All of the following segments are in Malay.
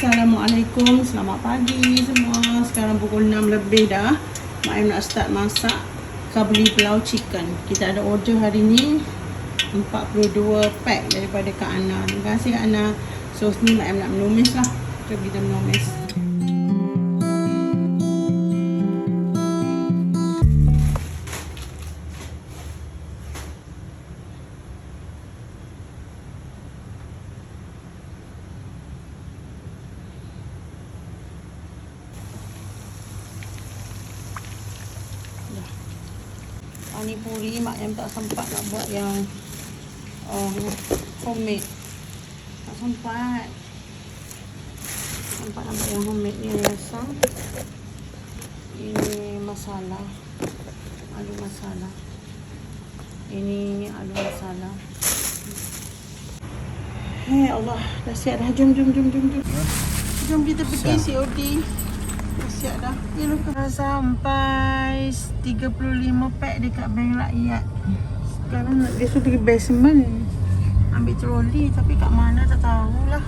Assalamualaikum, selamat pagi semua. Sekarang pukul 6 lebih dah. Mak Aim nak start masak kabeli pulau chicken. Kita ada order hari ni 42 pack daripada Kak Ana. Terima kasih Kak Ana. So ni Mak Aim nak menumis lah. Jom kita menumis. Pani puri mak yang tak sempat nak buat yang um, homemade. Tak sempat. Sempat nak buat yang homemade ni rasa. Ini masala. Alu masala. Ini alu masala. Hei Allah, dah siap dah. Jom, jom, jom, jom, jom. Jom kita pergi COD. Siap dah. Ya, lupa. Dah sampai 35 pack dekat Bank Rakyat. Sekarang nak dia suruh basement. Ambil troli tapi kat mana tak tahulah.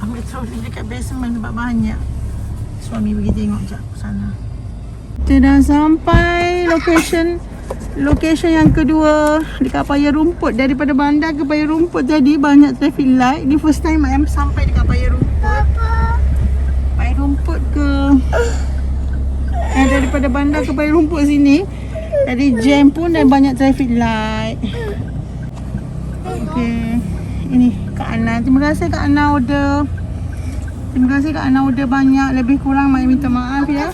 Ambil troli dekat basement sebab banyak. Suami pergi tengok jap sana. Kita dah sampai location location yang kedua dekat Paya Rumput daripada bandar ke Paya Rumput tadi banyak traffic light. Ni first time I am sampai dekat Paya Rumput. Rumput ke? Eh, daripada bandar ke Paya Rumput sini Tadi jam pun dan banyak traffic light. Okay Ini Kak Ana. Terima kasih Kak Ana order. Terima kasih Kak Ana order banyak. Lebih kurang Mai minta maaf ya.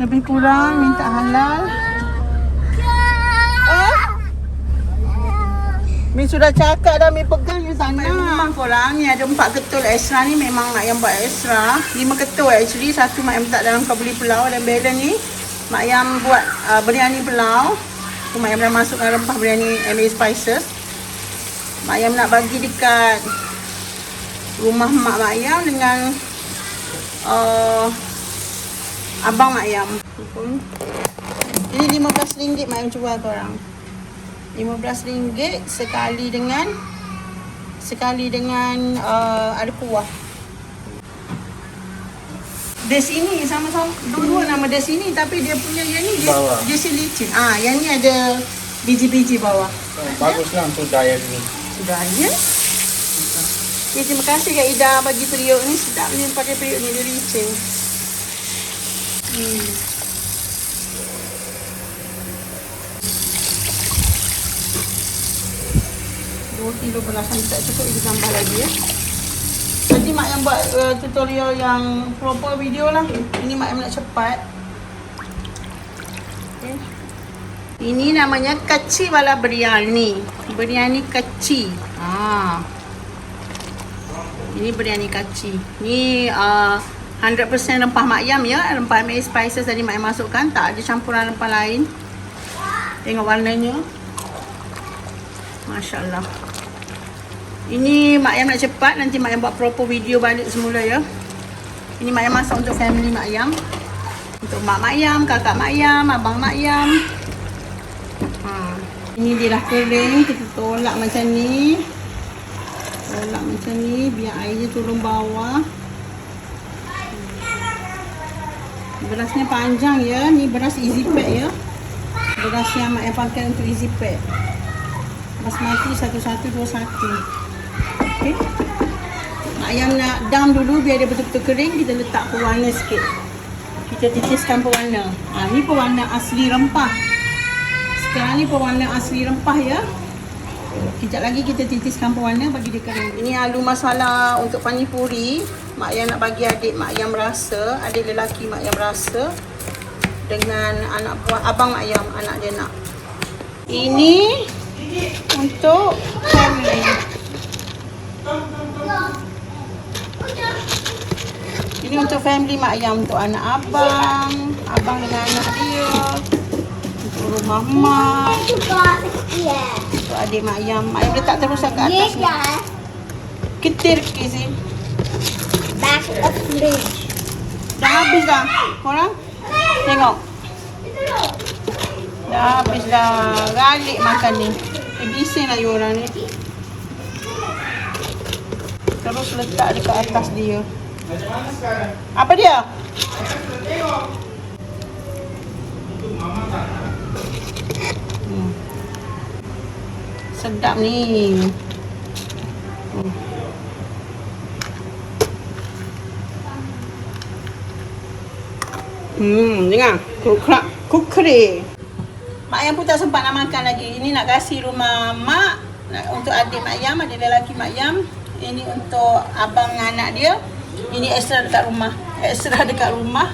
Lebih kurang minta halal Mi sudah cakap dah Mi pegang di sana. Memang korang ni ada empat ketul extra ni Memang nak yang buat extra. Lima ketul actually Satu mak yang letak dalam kabeli pulau Dan balance ni. Mak yang buat uh, biryani pulau. Tu Mak yang dah masukkan rempah biryani MA Spices. Mak yang nak bagi dekat Rumah mak mak ayam dengan uh, Abang mak ayam Ini RM15 mak ayam jual korang RM15 sekali dengan sekali dengan uh, ada kuah. Des ini sama-sama dua-dua nama des ini tapi dia punya yang ni dia, Bawah. dia si licin. Ah, yang ni ada biji-biji bawah. Baguslah untuk diet ni. Sudah ya. Okay, terima kasih Kak Ida bagi periuk ni sedap ni pakai periuk ni dia licin. Hmm. Kilo belasan tak cukup kita tambah lagi ya. Nanti mak yang buat uh, tutorial yang proper video lah. Ini mak yang nak cepat. Okay. Ini namanya kaci wala biryani. Biryani kaci. Ha. Ini biryani kaci. Ni uh, 100% rempah mak yam ya. Rempah MA spices tadi mak masukkan. Tak ada campuran rempah lain. Tengok warnanya. Masya Allah. Ini mak ayam nak cepat nanti mak ayam buat proper video balik semula ya. Ini mak ayam masak untuk family mak ayam. Untuk mak mak ayam, kakak mak ayam, abang mak ayam. Ha. Ini dia dah kering, kita tolak macam ni. Tolak macam ni biar airnya turun bawah. Berasnya panjang ya. Ni beras easy pack ya. Beras yang mak ayam pakai untuk easy pack. Basmati satu-satu dua satu. Mak ayam nak dam dulu biar dia betul-betul kering, kita letak pewarna sikit. Kita titiskan pewarna. Ha, ni pewarna asli rempah. Sekarang ni pewarna asli rempah ya. Kejap lagi kita titiskan pewarna bagi dia kering. Ini alu masala untuk pani puri. Mak ayam nak bagi adik mak ayam rasa, adik lelaki mak ayam rasa dengan anak buah abang mak anak dia nak. Ini untuk family. Ini untuk family mak ayam untuk anak abang, abang dengan anak dia. Untuk rumah mak, untuk adik mak ayam. Mak ayam letak terus kat atas ni. Ketir ke sini. Back of fridge. Dah habis dah. Korang tengok. Dah habis dah. Galik makan ni. Eh, bising lah you orang ni. Terus letak dekat atas dia. Apa dia? Hmm. Sedap ni. Hmm. Hmm, dengar. Kukrak, kukri. Mak Ayam pun tak sempat nak makan lagi. Ini nak kasih rumah mak untuk adik Mak Ayam, adik lelaki Mak Ayam. Ini untuk abang dengan anak dia. Ini extra dekat rumah. Extra dekat rumah.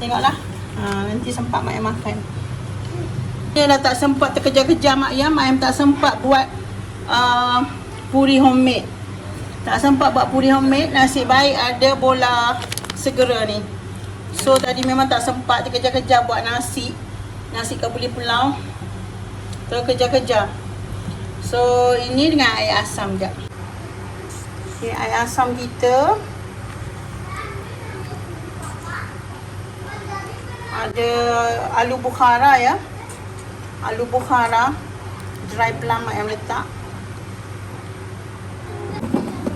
Tengoklah. Ha, nanti sempat Mak Ayam makan. Dia dah tak sempat terkejar-kejar Mak Ayam. Mak Ayam tak sempat buat uh, puri homemade. Tak sempat buat puri homemade. Nasib baik ada bola segera ni. So tadi memang tak sempat terkejar-kejar buat nasi. Nasi kabuli pulau. Terus kejar-kejar. So ini dengan air asam je. Okay, air asam kita. Ada alu bukhara ya. Alu bukhara. Dry plum mak yang letak.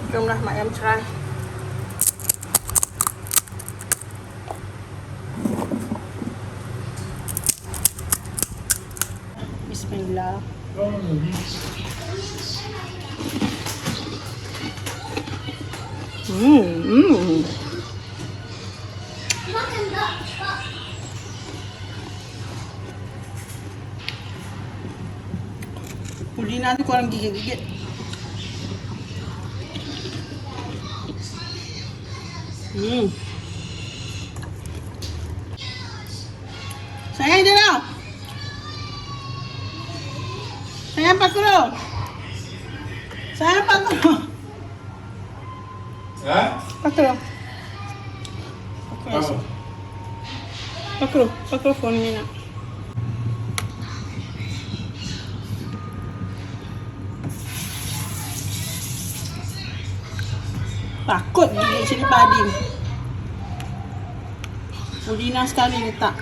Jomlah mak yang try. Bismillah. Pudina tu korang gigit-gigit. Hmm. Sayang dia dah. Sayang pak kru. Sayang pak Kru phone ni nak. Takut gigit cili padi. Pudina sekali letak.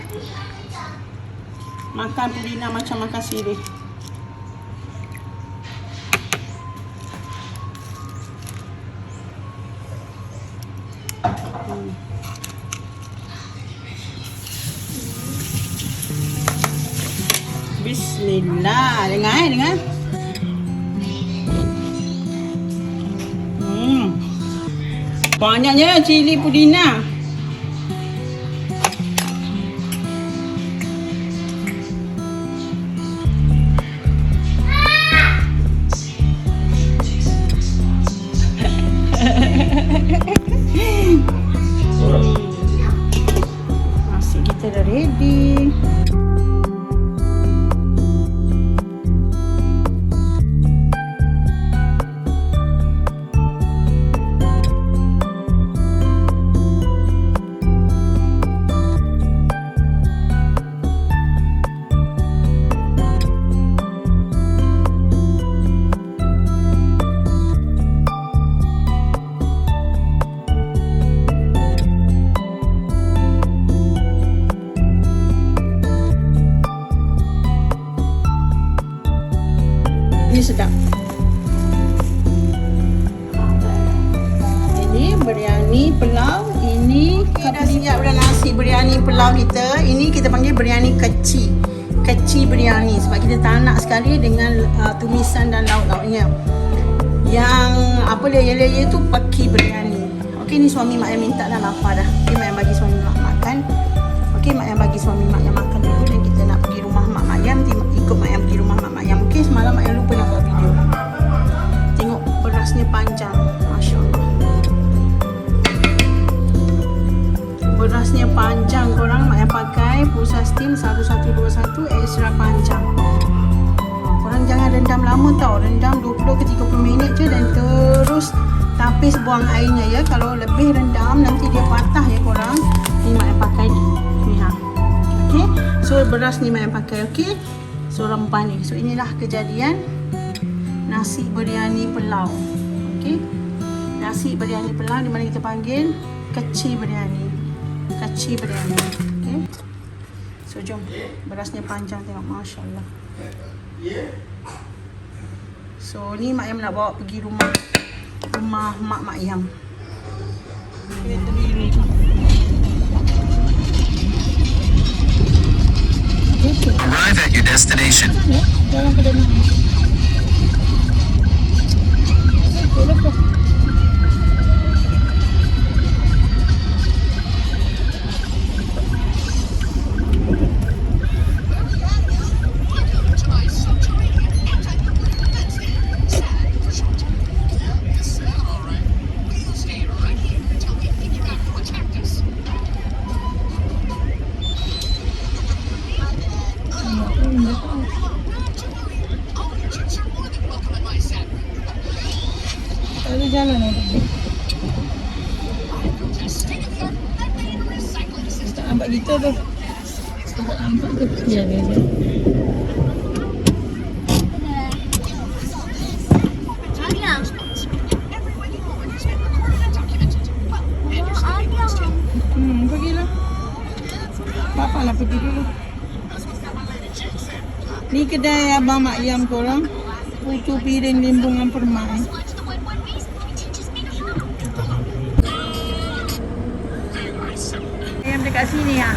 Makan pudina macam makan sirih. Bismillah. Dengar eh, dengar. Hmm. Banyaknya cili pudina. Nasi kita dah ready. Siap dah nasi biryani pulau kita. Ini kita panggil biryani kecil. Kecil biryani sebab kita tak nak sekali dengan uh, tumisan dan lauk-lauknya. Yang apa layer-layer tu paki biryani. Okey ni suami mak yang minta dah lapar dah. Okey mak yang bagi suami mak makan. Okey mak yang bagi suami mak yang makan dulu dan kita nak pergi rumah mak yang ikut mak yang pergi rumah mak mak yang. Okey semalam mak yang lupa nak buat video. Steam 1121 extra panjang. Korang jangan rendam lama tau. Rendam 20 ke 30 minit je dan terus tapis buang airnya ya. Kalau lebih rendam nanti dia patah ya korang. Ni mak yang pakai ni. Ni ha. Okey. So beras ni mak yang pakai okey. So rempah ni. So inilah kejadian nasi biryani pulau. Okey. Nasi biryani pulau di mana kita panggil kecil biryani. Kecil biryani. Okey. So jom berasnya panjang tengok masya-Allah. So ni mak yang nak bawa pergi rumah Rumah Mak Mak Yam. Kereta biru. Arrive at your destination. Dalam ni. Ada nampak kita tu. Tak nampak tu. Ya, ya, ya. Hmm, pergilah. Bapak lah pergi dulu. Ni kedai Abang Mak Yam korang. Putu piring limbungan permai. Dekat sini ya.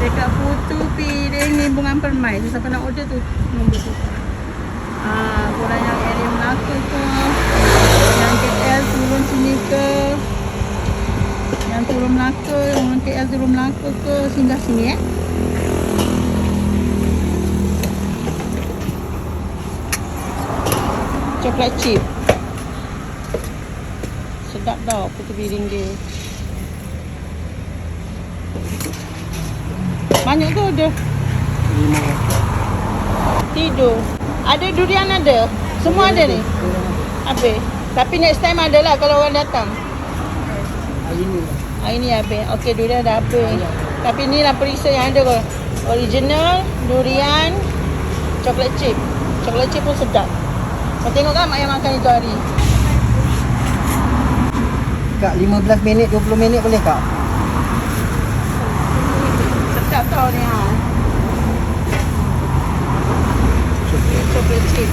Dekat putu piring limbungan permai. Tu siapa nak order tu? Nombor tu. Ah, korang yang area Melaka ke? Yang KL turun sini ke? Yang turun Melaka, yang KL turun Melaka ke? Singgah sini eh. Coklat chip. Sedap tau putu piring dia. Banyak tu ada. Tidur. Ada durian ada. Semua ada ni. Habis. Tapi next time ada lah kalau orang datang. Hari ni habis. Okey durian dah habis. Tapi ni lah perisa yang ada kau. Original, durian, coklat chip. Coklat chip pun sedap. Kau tengok kan mak yang makan itu hari. Kak 15 minit 20 minit boleh kak? Ni ha. Coklat chip.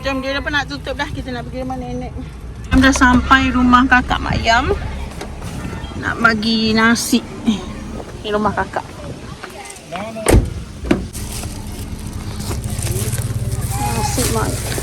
Jom dia dah nak tutup dah. Kita nak pergi rumah nenek. Jom dah sampai rumah kakak Mayam. Nak bagi nasi. Ni rumah kakak. Nasi mak.